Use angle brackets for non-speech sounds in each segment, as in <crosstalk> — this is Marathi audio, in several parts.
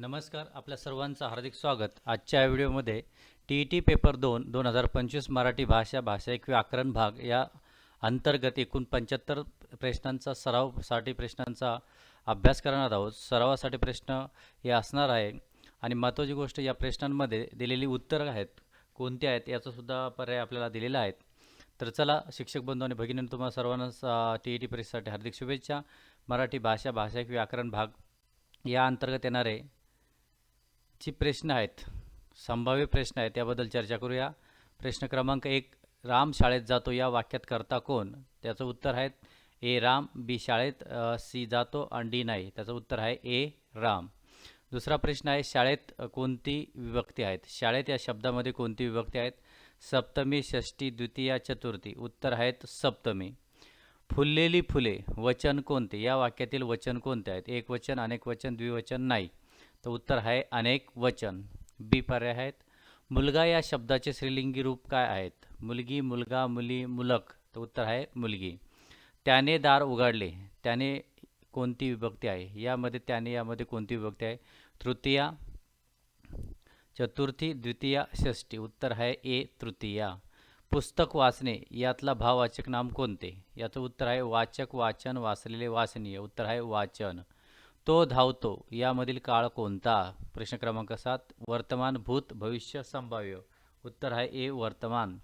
नमस्कार आपल्या सर्वांचं हार्दिक स्वागत. आजच्या व्हिडिओमध्ये टी ई टी पेपर दोन दोन हजार पंचवीस मराठी भाषा भाषा एक व्याकरण भाग या अंतर्गत एकूण पंच्याहत्तर प्रश्नांचा सरावसाठी प्रश्नांचा अभ्यास करणार आहोत. सरावासाठी प्रश्न हे असणार आहे. आणि महत्त्वाची गोष्ट या प्रश्नांमध्ये दिलेली उत्तरं आहेत. कोणती आहेत याचासुद्धा पर्याय आपल्याला दिलेला आहेत तर चला शिक्षक बंधू आणि भगिनींनो तुम्हाला सर्वांना टी ई टी परीक्षेसाठी हार्दिक शुभेच्छा. मराठी भाषा भाषा एक व्याकरण भाग या अंतर्गत येणारे ची प्रश्न आहेत. संभाव्य प्रश्न आहेत. त्याबद्दल चर्चा करूया. प्रश्न क्रमांक एक राम शाळेत जातो या वाक्यात करता कोण? त्याचं उत्तर आहे ए राम बी शाळेत सी जातो आणि डी नाही. त्याचं उत्तर आहे ए राम. दुसरा प्रश्न आहे शाळेत कोणती विभक्ती आहेत? शाळेत या शब्दामध्ये कोणती विभक्ती आहेत? सप्तमी षष्टी द्वितीया चतुर्थी. उत्तर आहेत सप्तमी. फुललेली फुले वचन कोणते? या वाक्यातील वचन कोणते आहेत? एक वचन अनेक वचन द्विवचन नाही. तर उत्तर आहे अनेक वचन. बी पर्याय आहेत. मुलगा या शब्दाचे श्रीलिंगी रूप काय आहेत? मुलगी मुलगा मुली मुलक तर उत्तर आहे मुलगी. त्याने दार उघडले. त्याने कोणती विभक्ती आहे? यामध्ये त्याने यामध्ये कोणती विभक्ती आहे? तृतीया. चतुर्थी द्वितीया षष्टी उत्तर आहे ए तृतीया. पुस्तक वाचणे यातला भाववाचक नाम कोणते? याचं उत्तर आहे वाचक वाचन वाचलेले वाचनीय उत्तर आहे वाचन. तो धावतो यामधील काळ कोणता? प्रश्न क्रमांक सात वर्तमान भूत भविष्य संभाव्य. उत्तर आहे ए वर्तमान.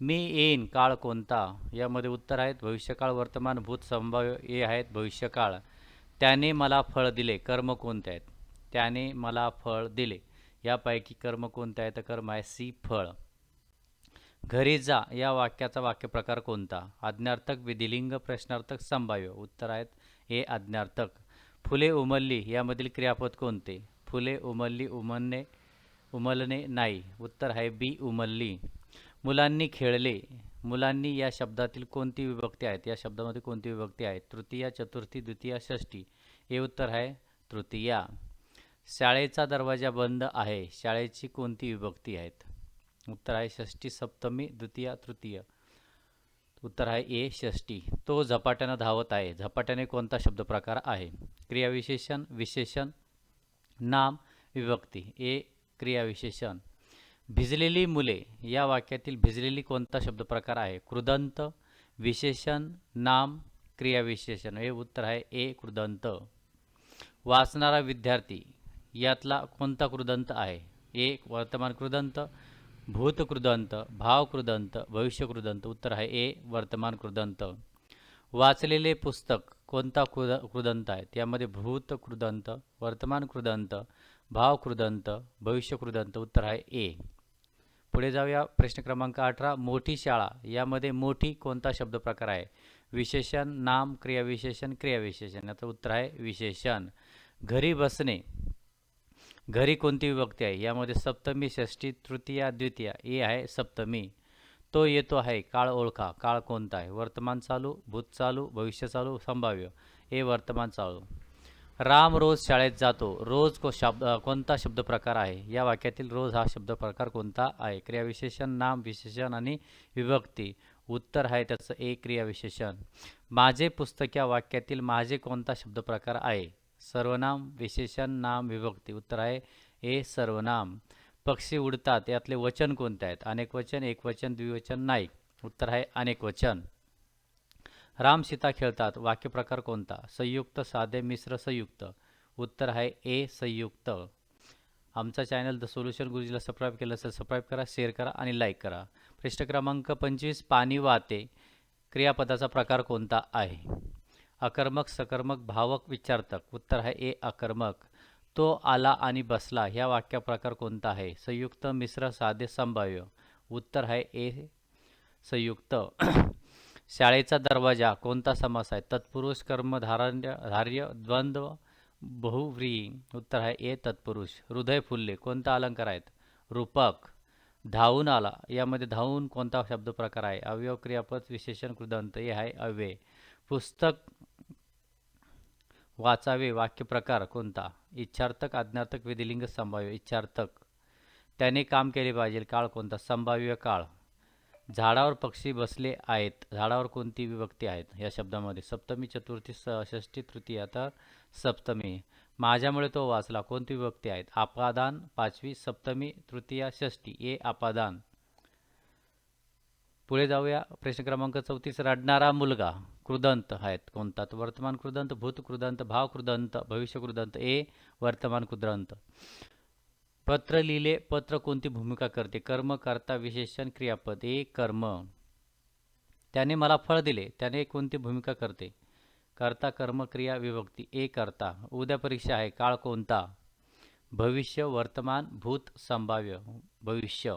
मी येईन काळ कोणता? यामध्ये उत्तर आहेत भविष्यकाळ वर्तमान भूत संभाव्य ए आहेत भविष्यकाळ. त्याने मला फळ दिले कर्म कोणते आहेत? त्याने मला फळ दिले. यापैकी कर्म कोणते आहे तर कर्म आहे सी फळ. घरी जा या वाक्याचा वाक्यप्रकार कोणता? आज्ञार्थक विधिलिंग प्रश्नार्थक संभाव्य. उत्तर आहेत ए आज्ञार्थक. फुले उमलली यामधील क्रियापद कोणते? फुले उमलली उमलणे उमलणे नाही. उत्तर आहे बी उमलली. मुलांनी खेळले. मुलांनी या शब्दातील कोणती विभक्ती आहेत? या शब्दामध्ये कोणती विभक्ती आहे? तृतीया चतुर्थी द्वितीया षष्टी हे उत्तर आहे तृतीया. शाळेचा दरवाजा बंद आहे. शाळेची कोणती विभक्ती आहेत? उत्तर आहे षष्टी सप्तमी द्वितीया तृतीय. उत्तर आहे ए षष्टी. तो झपाट्यानं धावत आहे. झपाट्याने कोणता शब्द प्रकार आहे? क्रियाविशेषण विशेषण नाम विभक्ती. ए क्रियाविशेषण. भिजलेली मुले. या वाक्यातील भिजलेली कोणता शब्द प्रकार आहे? कृदंत विशेषण नाम क्रियाविशेषण. हे उत्तर आहे ए कृदंत वाचणारा विद्यार्थी. यातला कोणता कृदंत आहे? ए वर्तमान कृदंत भूत कृदंत भाव कृदंत भविष्य कृदंत उत्तर आहे ए वर्तमान कृदंत वाचलेले पुस्तक कोणता कृद कृदंत आहे यामध्ये भूत कृदंत वर्तमान कृदंत भाव कृदंत भविष्य कृदंत उत्तर आहे ए. पुढे जाऊया प्रश्न क्रमांक अठरा मोठी शाळा. यामध्ये मोठी कोणता शब्द प्रकार आहे? विशेषण नाम क्रियाविशेषण क्रियाविशेषण. याचं उत्तर आहे विशेषण. घरी बसणे घरी कोणती विभक्ती आहे? यामध्ये सप्तमी षष्टी तृतीया द्वितीया. ए आहे सप्तमी. तो येतो आहे काळ ओळखा. काळ कोणता आहे? वर्तमान चालू भूत चालू भविष्य चालू संभाव्य. ए वर्तमान चालू. राम रोज शाळेत जातो. रोज को शब्द कोणता शब्द प्रकार आहे? या वाक्यातील रोज हा शब्द प्रकार कोणता आहे? क्रियाविशेषण नाम विशेषण आणि विभक्ती. उत्तर आहे त्याचं ए क्रियाविशेषण. माझे पुस्तक या वाक्यातील माझे कोणता शब्द प्रकार आहे? सर्वनाम विशेषण नाम विभक्ती. उत्तर आहे ए सर्वनाम. पक्षी उडतात यातले वचन कोणते आहेत? अनेक वचन एक वचन द्विवचन नाही. उत्तर आहे अनेक वचन. राम सीता खेळतात वाक्यप्रकार कोणता? संयुक्त साधे मिश्र संयुक्त. उत्तर आहे ए संयुक्त. आमचा चॅनल द सोल्युशन गुरुजीला सबस्क्राईब केलं असेल सबस्क्राईब करा शेअर करा आणि लाईक करा. पृष्ठ क्रमांक पंचवीस पाणी वाहते क्रियापदाचा प्रकार कोणता आहे? अकर्मक सकर्मक भावक विचारतक. उत्तर आहे ए अकर्मक तो आला आणि बसला. ह्या वाक्यप्रकार कोणता आहे? संयुक्त मिश्र साधे संभाव्य. उत्तर आहे ए संयुक्त. <clears throat> शाळेचा दरवाजा कोणता समास आहे? तत्पुरुष कर्मधारण्य धार्य द्वंद्व बहुव्रीही उत्तर आहे ए तत्पुरुष. हृदय फुल्ले. कोणता अलंकार आहेत? रूपक. धावून आला. यामध्ये धावून कोणता शब्द प्रकार आहे? अवयव क्रियापद विशेषण कृदंत. हे आहे अव्यय. पुस्तक वाचावे वाक्यप्रकार कोणता? इच्छार्थक आज्ञार्थक विधिलिंग संभाव्य. इच्छार्थक. त्याने काम केले पाहिजे. काळ कोणता? संभाव्य काळ. झाडावर पक्षी बसले आहेत. झाडावर कोणती विभक्ती आहेत? या शब्दामध्ये. सप्तमी चतुर्थी स षष्ठी तृतीय तर सप्तमी. माझ्यामुळे तो वाचला. कोणती विभक्ती आहेत? आपादान पाचवी सप्तमी तृतीया षष्टी ए आपादान. पुढे जाऊया. प्रश्न क्रमांक चौतीस. रडणारा मुलगा. कृदंत आहेत. कोणता? तर वर्तमान कृदंत भूत कृदंत भाव कृदंत भविष्य कृदंत ए वर्तमान कृदंत. पत्र लिहिले पत्र कोणती भूमिका करते? कर्म करता विशेषण क्रियापद ए कर्म. त्याने मला फळ दिले त्याने कोणती भूमिका करते? करता कर्म क्रिया विभक्ती ए करता. उद्या परीक्षा आहे काळ कोणता? भविष्य वर्तमान भूत संभाव्य भविष्य.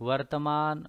वर्तमान